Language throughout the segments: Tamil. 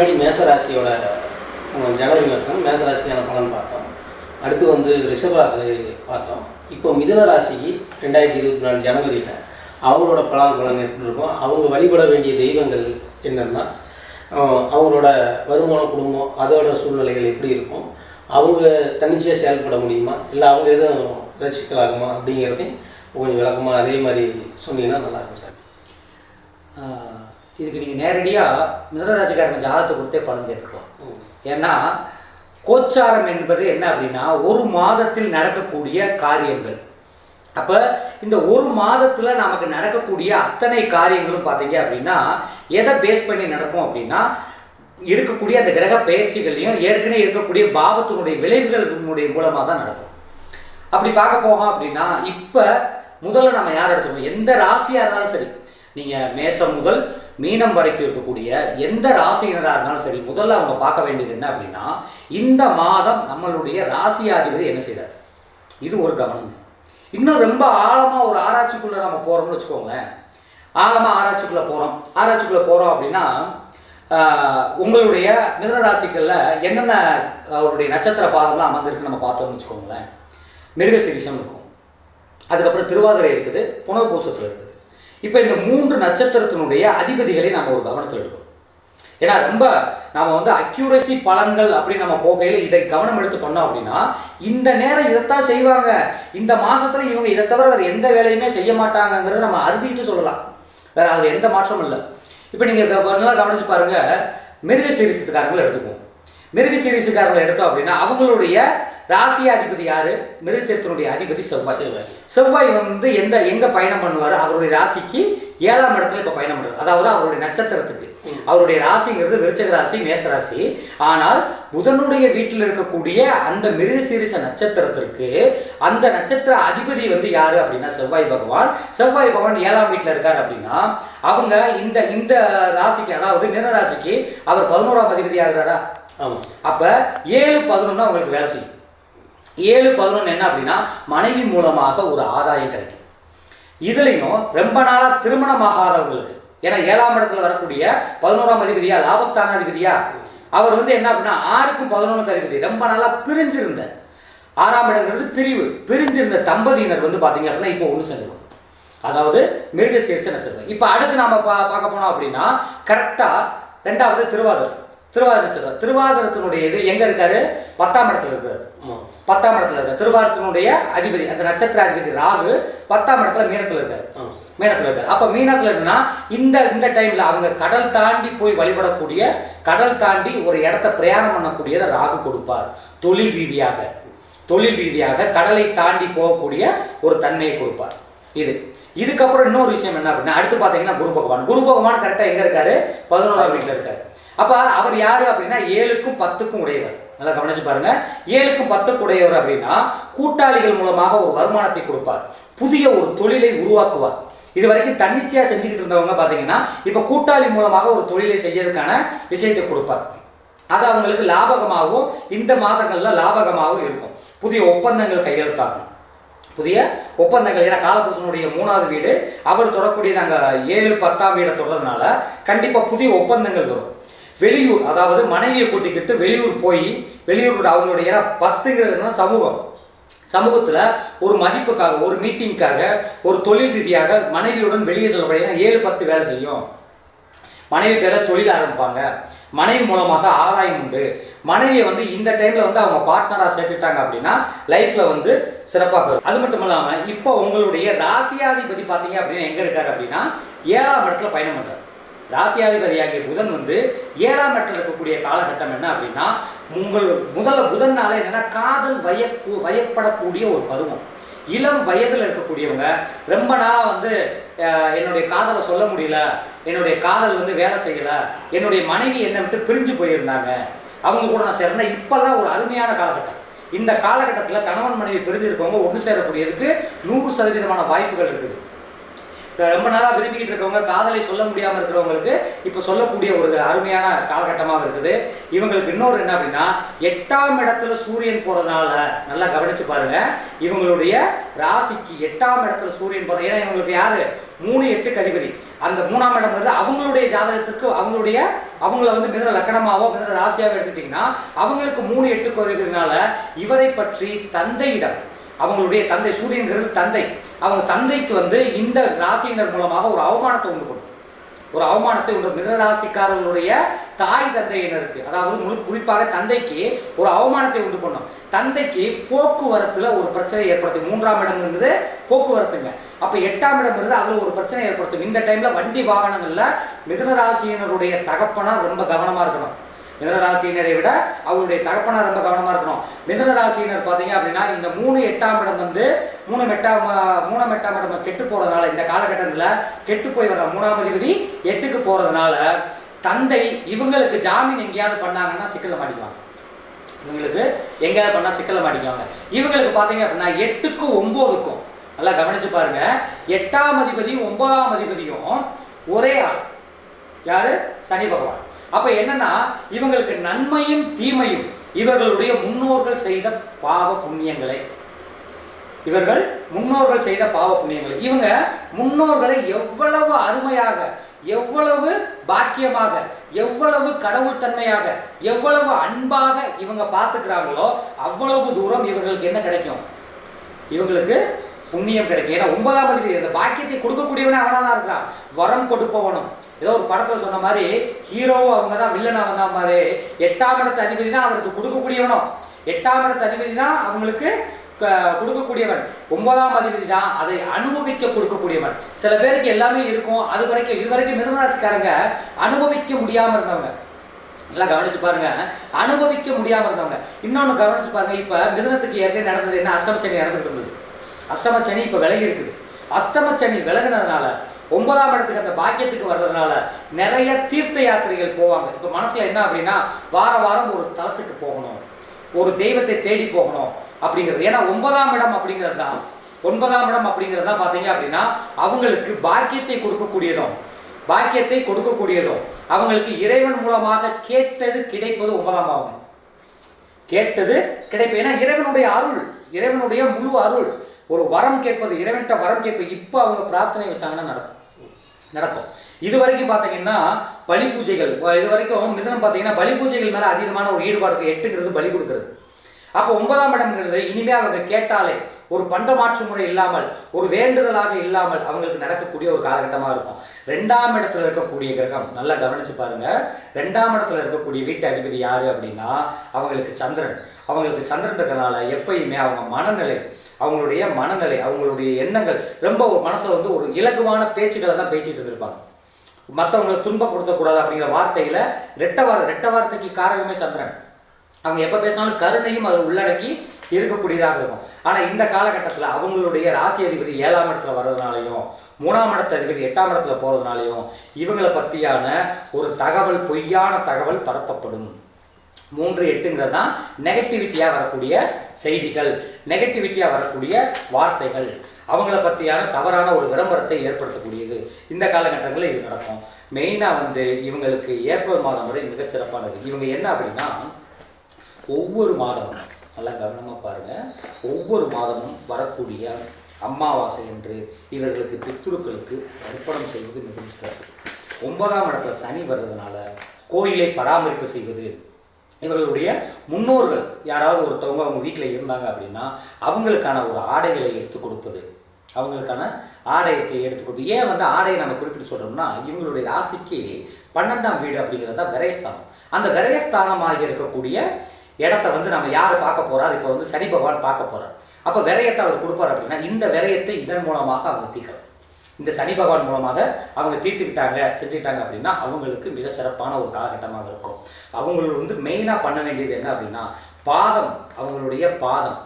முன்னாடி மேசராசியோட உம், ஜனவரி மாதம் மேசராசிக்கான பலன் பார்த்தோம். அடுத்து வந்து ரிஷபராசி பார்த்தோம். இப்போ மிதுன ராசிக்கு ரெண்டாயிரத்தி இருபத்தி நாலு ஜனவரியில் அவங்களோட பலன் பலன் எப்படி இருக்கும் அவங்க வழிபட வேண்டிய தெய்வங்கள் என்னென்னா அவங்களோட வருமானம் குடும்பம் அதோட சூழ்நிலைகள் எப்படி இருக்கும் அவங்க தன்னிச்சையாக செயல்பட முடியுமா இல்லை அவங்க எதுவும் ரசிக்கலாகுமா அப்படிங்கிறதையும் கொஞ்சம் விளக்கமாக அதே மாதிரி சொன்னீங்கன்னா நல்லாயிருக்கும் சார். இதுக்கு நீங்கள் நேரடியாக மிதனராசிக்காரங்க ஜாதகத்தை கொடுத்தே பலன் கேட்டுருக்கலாம் ஏன்னா கோச்சாரம் என்பது என்ன அப்படின்னா ஒரு மாதத்தில் நடக்கக்கூடிய காரியங்கள். அப்போ இந்த ஒரு மாதத்தில் நமக்கு நடக்கக்கூடிய அத்தனை காரியங்களும் பார்த்தீங்க அப்படின்னா எதை பேஸ் பண்ணி நடக்கும் அப்படின்னா இருக்கக்கூடிய அந்த கிரக பயிற்சிகள்லையும் ஏற்கனவே இருக்கக்கூடிய பாவத்தினுடைய விளைவுகளினுடைய மூலமாக தான் நடக்கும். அப்படி பார்க்க போகும் அப்படின்னா இப்போ முதல்ல நம்ம யார் எடுத்துக்கணும்? எந்த ராசியாக இருந்தாலும் சரி. நீங்கள் மேசம் முதல் மீனம் வரைக்கும் இருக்கக்கூடிய எந்த ராசியினராக இருந்தாலும் சரி முதல்ல அவங்க பார்க்க வேண்டியது என்ன அப்படின்னா இந்த மாதம் நம்மளுடைய ராசியாதிபதி என்ன செய்கிறார் இது ஒரு கவனம். இன்னும் ரொம்ப ஆழமாக ஒரு ஆராய்ச்சிக்குள்ளே நம்ம போகிறோம்னு வச்சுக்கோங்களேன். ஆழமாக ஆராய்ச்சிக்குள்ளே போகிறோம் ஆராய்ச்சிக்குள்ளே போகிறோம் அப்படின்னா உங்களுடைய மிருகராசிகளில் என்னென்ன அவருடைய நட்சத்திர பாதம்லாம் அமர்ந்திருக்குன்னு நம்ம பார்த்தோம்னு வச்சுக்கோங்களேன். மிருகசீரிசம் இருக்கும். அதுக்கப்புறம் திருவாதிரை இருக்குது புனர்பூசத்தில் இருக்குது. இப்போ இந்த மூன்று நட்சத்திரத்தினுடைய அதிபதிகளை நம்ம ஒரு கவனத்தில் எடுக்கணும். ஏன்னா ரொம்ப நாம் வந்து அக்யூரசி பலன்கள் அப்படின்னு நம்ம போகையில் இதை கவனம் எடுத்து பண்ணோம் அப்படின்னா இந்த நேரம் இதைத்தான் செய்வாங்க. இந்த மாதத்தில் இவங்க இதை தவிர வேறு எந்த வேலையுமே செய்ய மாட்டாங்கங்கிறத நம்ம அறுதிட்டு சொல்லலாம். வேறு அதில் எந்த மாற்றமும் இல்லை. இப்போ நீங்கள் இதை நல்லா கவனித்து பாருங்கள் மிருக சீரிசத்துக்காரங்களை எடுத்துக்குவோம். மிருக சீரிசுக்காரங்களை எடுத்தோம் அப்படின்னா அவங்களுடைய ராசியாதிபதி யாரு? மிருகசீரத்தினுடைய அதிபதி செவ்வாய். செவ்வாய். செவ்வாய் வந்து எந்த எங்க பயணம் பண்ணுவார்? அவருடைய ராசிக்கு ஏழாம் இடத்துல இப்ப பயணம் பண்றாரு. அதாவது அவருடைய நட்சத்திரத்துக்கு. அவருடைய ராசிங்கிறது விருச்சக ராசி மேச ராசி. ஆனால் புதனுடைய வீட்டில் இருக்கக்கூடிய அந்த மிருகசீரிச நட்சத்திரத்திற்கு அந்த நட்சத்திர அதிபதி வந்து யாரு அப்படின்னா செவ்வாய் பகவான். செவ்வாய் பகவான் ஏழாம் வீட்டில் இருக்கார் அப்படின்னா அவங்க இந்த இந்த ராசிக்கு அதாவது ராசிக்கு அவர் பதினோராம் அதிபதி ஆகிறாரா? ஆமாம் அப்போ ஏழு பதினொன்று அவங்களுக்கு வேலை செய்யும். ஏழு பதினொன்று என்ன அப்படின்னா மனைவி மூலமாக ஒரு ஆதாயம் கிடைக்கும். இதுலையும் ரொம்ப நாளாக திருமணமாகாதவங்களுக்கு ஏன்னா ஏழாம் இடத்துல வரக்கூடிய பதினோராம் அதிபதியா லாபஸ்தானாதிபதியா அவர் வந்து என்ன அப்படின்னா ஆறுக்கும் பதினொன்று அதிபதி. ரொம்ப நாளாக பிரிஞ்சிருந்த. ஆறாம் இடங்கிறது பிரிவு. பிரிஞ்சிருந்த தம்பதியினர் வந்து பார்த்தீங்க அப்படின்னா இப்போ ஒன்று சேர்ந்துருவாங்க. அதாவது மிருக சீர்ச நட்சத்திரம். இப்போ அடுத்து நாம் பா பார்க்க போனோம் அப்படின்னா கரெக்டாக ரெண்டாவது திருவாரூர் திருவாதிரை நட்சத்திரம் திருவாதிரத்தினுடைய இது எங்க இருக்காரு? பத்தாம் இடத்துல இருக்காரு. பத்தாம் இடத்துல இருக்காரு. திருவாதிரத்தினுடைய அதிபதி அந்த நட்சத்திர அதிபதி ராகு பத்தாம் இடத்துல மீனத்துல இருக்காரு. மீனத்துல இருக்காரு. அப்ப மீனத்துல இருக்குன்னா இந்த இந்த டைம்ல அவங்க கடல் தாண்டி போய் வழிபடக்கூடிய கடல் தாண்டி ஒரு இடத்த பிரயாணம் பண்ணக்கூடியதை ராகு கொடுப்பார். தொழில் ரீதியாக. தொழில் ரீதியாக கடலை தாண்டி போகக்கூடிய ஒரு தன்மையை கொடுப்பார். இது. இதுக்கப்புறம் இன்னொரு விஷயம் என்ன அப்படின்னா அடுத்து பார்த்தீங்கன்னா குரு பகவான். குரு பகவான் கரெக்டாக எங்க இருக்காரு? பதினோராம் வீட்டில் இருக்காரு. அப்போ அவர் யார் அப்படின்னா ஏழுக்கும் பத்துக்கும் உடையவர். நல்லா கவனிச்சு பாருங்க. ஏழுக்கும் பத்துக்கும் உடையவர் அப்படின்னா கூட்டாளிகள் மூலமாக ஒரு வருமானத்தை கொடுப்பார். புதிய ஒரு தொழிலை உருவாக்குவார். இது வரைக்கும் தன்னிச்சையாக செஞ்சுக்கிட்டு இருந்தவங்க பார்த்தீங்கன்னா இப்போ கூட்டாளி மூலமாக ஒரு தொழிலை செய்யறதுக்கான விஷயத்தை கொடுப்பார். அது அவங்களுக்கு லாபகமாகவும் இந்த மாதங்களில் லாபகமாகவும் இருக்கும். புதிய ஒப்பந்தங்கள் கையெழுத்தாகும். புதிய ஒப்பந்தங்கள் ஏன்னா காலபுருஷனுடைய மூணாவது வீடு அவர் தொடரக்கூடிய நாங்கள் ஏழு பத்தாம் வீடை தொடர்றதுனால கண்டிப்பாக புதிய ஒப்பந்தங்கள் வரும். வெளியூர் அதாவது மனைவியை கூட்டிக்கிட்டு வெளியூர் போய் வெளியூர் அவங்களுடைய ஏன்னா பத்துங்கிறதுனா சமூகம். சமூகத்தில் ஒரு மதிப்புக்காக ஒரு மீட்டிங்க்காக ஒரு தொழில் ரீதியாக மனைவியுடன் வெளியே சொல்லப்படும் ஏழு பத்து வேலை செய்யும். மனைவி பேரை தொழில் ஆரம்பிப்பாங்க. மனைவி மூலமாக ஆதாயம் உண்டு. மனைவியை வந்து இந்த டைமில் வந்து அவங்க பார்ட்னராக சேர்த்துட்டாங்க அப்படின்னா லைஃப்பில் வந்து சிறப்பாக இருக்கும். அது மட்டும் இல்லாமல் இப்போ உங்களுடைய ராசியாதிபதி பார்த்தீங்க அப்படின்னா எங்கே இருக்கார் அப்படின்னா ஏழாம் இடத்துல பயணம் பண்ணுறாரு ராசியாதிபதியாகிய புதன் வந்து ஏழாம் இடத்துல இருக்கக்கூடிய காலகட்டம் என்ன அப்படின்னா உங்கள் முதல்ல புதன்னால என்னன்னா காதல் வய வயப்படக்கூடிய ஒரு பருவம். இளம் வயதில் இருக்கக்கூடியவங்க ரொம்ப நாளாக வந்து என்னுடைய காதலை சொல்ல முடியல என்னுடைய காதல் வந்து வேலை செய்யல என்னுடைய மனைவி என்னை விட்டு பிரிஞ்சு போயிருந்தாங்க. அவங்க கூட நான் சேர்ந்தேன். இப்போல்லாம் ஒரு அருமையான காலகட்டம். இந்த காலகட்டத்தில் கணவன் மனைவி பிரிஞ்சு இருக்கவங்க ஒன்று சேரக்கூடியதுக்கு நூறு சதவீதமான வாய்ப்புகள் இருக்குது. ரொம்ப நாளாக விரும்பிக்கிட்டு இருக்கவங்க காதலை சொல்ல முடியாமல் இருக்கிறவங்களுக்கு இப்போ சொல்லக்கூடிய ஒரு அருமையான காலகட்டமாக இருக்குது. இவங்களுக்கு இன்னொரு என்ன அப்படின்னா எட்டாம் இடத்துல சூரியன் போகிறதுனால நல்லா கவனிச்சு பாருங்க. இவங்களுடைய ராசிக்கு எட்டாம் இடத்துல சூரியன் போகிற ஏன்னா இவங்களுக்கு யாரு? மூணு எட்டு கதிபதி. அந்த மூணாம் இடம் வந்து அவங்களுடைய ஜாதகத்துக்கு அவங்களுடைய அவங்கள வந்து மிதன லக்கணமாவோ மிதன ராசியாவோ எடுத்துட்டீங்கன்னா அவங்களுக்கு மூணு எட்டு குறைகிறதுனால இவரை பற்றி தந்தையிடம் அவங்களுடைய தந்தை சூரியன்கிறது தந்தை. அவங்க தந்தைக்கு வந்து இந்த ராசியினர் மூலமாக ஒரு அவமானத்தை உண்டு பண்ணும். ஒரு அவமானத்தை உண்டு. மிதராசிக்காரர்களுடைய தாய் தந்தையினருக்கு அதாவது முழு குறிப்பாக தந்தைக்கு ஒரு அவமானத்தை உண்டு பண்ணும். தந்தைக்கு போக்குவரத்தில் ஒரு பிரச்சனை ஏற்படுத்தும். மூன்றாம் இடம் இருந்தது போக்குவரத்துங்க. அப்போ எட்டாம் இடம் அதில் ஒரு பிரச்சனை ஏற்படுத்தும். இந்த டைமில் வண்டி வாகனங்களில் மிதனராசியினருடைய தகப்பனா ரொம்ப கவனமாக இருக்கணும். மிதன ராசியினரை விட அவருடைய தகப்பனார் ரொம்ப கவனமாக இருக்கணும். மிதன ராசியினர் பார்த்தீங்க அப்படின்னா இந்த மூணு எட்டாம் இடம் வந்து மூணு எட்டாம் மூணாம் எட்டாம் இடம் கெட்டு போகிறதுனால இந்த காலகட்டத்தில் கெட்டு போய் வர மூணாம் அதிபதி எட்டுக்கு போகிறதுனால தந்தை இவங்களுக்கு ஜாமீன் எங்கேயாவது பண்ணாங்கன்னா சிக்கலில் மாட்டிக்குவாங்க. இவங்களுக்கு எங்கேயாவது பண்ணால் சிக்கலை மாட்டிக்குவாங்க. இவங்களுக்கு பார்த்தீங்க அப்படின்னா எட்டுக்கும் ஒம்போதுக்கும் நல்லா கவனிச்சு பாருங்க. எட்டாம் அதிபதியும் ஒன்பதாம் அதிபதியும் ஒரே ஆள். யாரு? சனி பகவான். அப்ப என்னன்னா இவங்களுக்கு நன்மையும் தீமையும் இவர்களுடைய முன்னோர்கள் செய்த பாவ புண்ணியங்களை. இவர்கள் முன்னோர்கள் செய்த பாவ புண்ணியங்களை. இவங்க முன்னோர்களை எவ்வளவு அருமையாக எவ்வளவு பாக்கியமாக எவ்வளவு கடவுள் தன்மையாக எவ்வளவு அன்பாக இவங்க பார்த்துக்கிறாங்களோ அவ்வளவு தூரம் இவர்களுக்கு என்ன கிடைக்கும்? இவங்களுக்கு புண்ணியம் கிடைக்கும். ஏன்னா ஒன்பதாம் அதிபதி அந்த பாக்கியத்தை கொடுக்கக்கூடியவனே அவனாக தான் இருக்கான் வரம் கொடுப்பவனும். ஏதோ ஒரு படத்தில் சொன்ன மாதிரி ஹீரோவும் அவங்க தான் வில்லன் அவன் தான் மாதிரி எட்டாம் இடத்து அதிபதி தான் அவருக்கு கொடுக்கக்கூடியவனும். எட்டாம் இடத்து அதிபதி தான் அவங்களுக்கு க- கொடுக்கக்கூடியவன். ஒன்பதாம் அதிபதி தான் அதை அனுபவிக்க கொடுக்கக்கூடியவன். சில பேருக்கு எல்லாமே இருக்கும். அது வரைக்கும் இது வரைக்கும் மிருகராசிக்காரங்க அனுபவிக்க முடியாமல் இருந்தவங்க. நல்லா கவனிச்சு பாருங்க. அனுபவிக்க முடியாமல் இருந்தவங்க. இன்னொன்று கவனிச்சு பாருங்க. இப்போ மிருகத்துக்கு ஏற்கனவே நடந்தது என்ன? அஷ்டமச்சனி நடந்துட்டு இருந்தது. அஷ்டமச்சனி இப்போ விலகி இருக்குது. அஷ்டமச்சனி விலகினதுனால ஒன்பதாம் இடத்துக்கு அந்த பாக்கியத்துக்கு வர்றதுனால நிறைய தீர்த்த யாத்திரைகள் போவாங்க. இப்போ மனசில் என்ன அப்படின்னா வார வாரம் ஒரு தலத்துக்கு போகணும். ஒரு தெய்வத்தை தேடி போகணும் அப்படிங்கிறது. ஏன்னா ஒன்பதாம் இடம் அப்படிங்கிறது தான். ஒன்பதாம் இடம் அப்படிங்கிறது தான் பார்த்தீங்க அப்படின்னா அவங்களுக்கு பாக்கியத்தை கொடுக்கக்கூடியதும் பாக்கியத்தை கொடுக்கக்கூடியதும் அவங்களுக்கு இறைவன் மூலமாக கேட்டது கிடைப்பது ஒன்பதாம் ஆகும் கேட்டது கிடைப்பது ஏன்னா இறைவனுடைய அருள் இறைவனுடைய முழு அருள் ஒரு வரம் கேட்பது இறைவன்ட்ட வரம் கேட்பது இப்போ அவங்க பிரார்த்தனை வச்சாங்கன்னா நடக்கும். நடக்கும். இது வரைக்கும் பார்த்தீங்கன்னா பலி பூஜைகள் இது வரைக்கும் மிதனம் பார்த்தீங்கன்னா பலி பூஜைகள் மேலே அதிகமான ஒரு ஈடுபாடு எட்டுக்கிறது எட்டுங்கிறது பலி கொடுக்கறது. அப்போ ஒன்பதாம் இடம்ங்கிறது இனிமே அவங்க கேட்டாலே ஒரு பண்ட மாற்று முறை இல்லாமல் ஒரு வேண்டுதலாக இல்லாமல் அவங்களுக்கு நடக்கக்கூடிய ஒரு காலகட்டமாக இருக்கும். ரெண்டாம் இடத்துல இருக்கக்கூடிய கிரகம் நல்லா கவனிச்சு பாருங்க. ரெண்டாம் இடத்துல இருக்கக்கூடிய வீட்டு அதிபதி யாரு அப்படின்னா அவங்களுக்கு சந்திரன். அவங்களுக்கு சந்திரன் இருக்கறனால எப்பயுமே அவங்க மனநிலை அவங்களுடைய மனநிலை அவங்களுடைய எண்ணங்கள் ரொம்ப ஒரு வந்து ஒரு இலகுவான பேச்சுக்களை தான் பேசிட்டு இருந்திருப்பாங்க. மற்றவங்களை துன்பப்படுத்தக்கூடாது அப்படிங்கிற வார்த்தையில ரெட்ட வார ரெட்ட வார்த்தைக்கு காரணமே சந்திரன். அவங்க எப்போ பேசினாலும் கருணையும் அது உள்ளடக்கி இருக்கக்கூடியதாக இருக்கும். ஆனால் இந்த காலகட்டத்தில் அவங்களுடைய ராசி அதிபதி ஏழாம் இடத்துல வர்றதுனாலையும் மூணாம் இடத்து அதிபதி எட்டாம் இடத்துல போகிறதுனாலையும் இவங்களை பற்றியான ஒரு தகவல் பொய்யான தகவல் பரப்பப்படும். மூன்று எட்டுங்கிறது தான் நெகட்டிவிட்டியாக வரக்கூடிய செய்திகள். நெகட்டிவிட்டியாக வரக்கூடிய வார்த்தைகள். அவங்கள பற்றியான தவறான ஒரு விளம்பரத்தை ஏற்படுத்தக்கூடியது. இந்த காலகட்டங்களில் இது நடக்கும். மெயினாக வந்து இவங்களுக்கு ஏப்ரல் மாதம் வரை மிகச்சிறப்பானது இவங்க என்ன அப்படின்னா ஒவ்வொரு மாதமும் நல்லா கவனமாக பாருங்கள் ஒவ்வொரு மாதமும் வரக்கூடிய அமாவாசை என்று இவர்களுக்கு பித்ருக்களுக்கு அர்ப்பணம் செய்வது மிகவும் சிறப்பு. ஒன்பதாம் இடத்துல சனி வர்றதுனால கோயிலை பராமரிப்பு செய்வது இவர்களுடைய முன்னோர்கள் யாராவது ஒருத்தவங்க அவங்க வீட்டில் இருந்தாங்க அப்படின்னா அவங்களுக்கான ஒரு ஆடைகளை எடுத்து கொடுப்பது. அவங்களுக்கான ஆடையத்தை எடுத்து கொடுப்பது. ஏன் வந்து ஆடையை நம்ம குறிப்பிட்டு சொல்கிறோம்னா இவங்களுடைய ராசிக்கு பன்னெண்டாம் வீடு அப்படிங்கிறது தான் விரயஸ்தானம். அந்த விரயஸ்தானமாக இருக்கக்கூடிய இடத்த வந்து நம்ம யார் பார்க்க போகிறார் இப்போ வந்து சனி பகவான் பார்க்க போகிறார் அப்போ விரயத்தை அவர் கொடுப்பார் அப்படின்னா இந்த விரயத்தை இதன் மூலமாக அவங்க தீர்க்கலாம் இந்த சனி பகவான் மூலமாக அவங்க தீர்த்துக்கிட்டாங்க செஞ்சுக்கிட்டாங்க அப்படின்னா அவங்களுக்கு மிக சிறப்பான ஒரு காலகட்டமாக இருக்கும். அவங்களுக்கு வந்து மெயினாக பண்ண வேண்டியது என்ன அப்படின்னா பாதம் அவங்களுடைய பாதம்.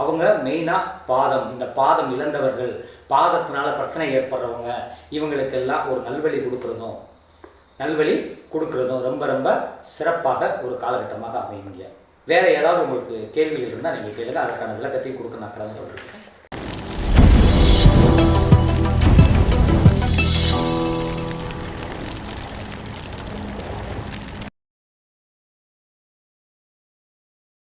அவங்க மெயினாக பாதம். இந்த பாதம் இழந்தவர்கள் பாதத்தினால பிரச்சனை ஏற்படுறவங்க இவங்களுக்கெல்லாம் ஒரு நல்வழி கொடுக்குறதும் நல்வழி கொடுக்குறதும் ரொம்ப ரொம்ப சிறப்பாக ஒரு காலகட்டமாக அமையுங்க வேறு ஏதாவது உங்களுக்கு கேள்விகள் இருந்தால் நீங்கள் கேளுங்க. அதுக்கான விளக்கத்தையும் கொடுக்க நான் கலந்து கொள்கிறேன்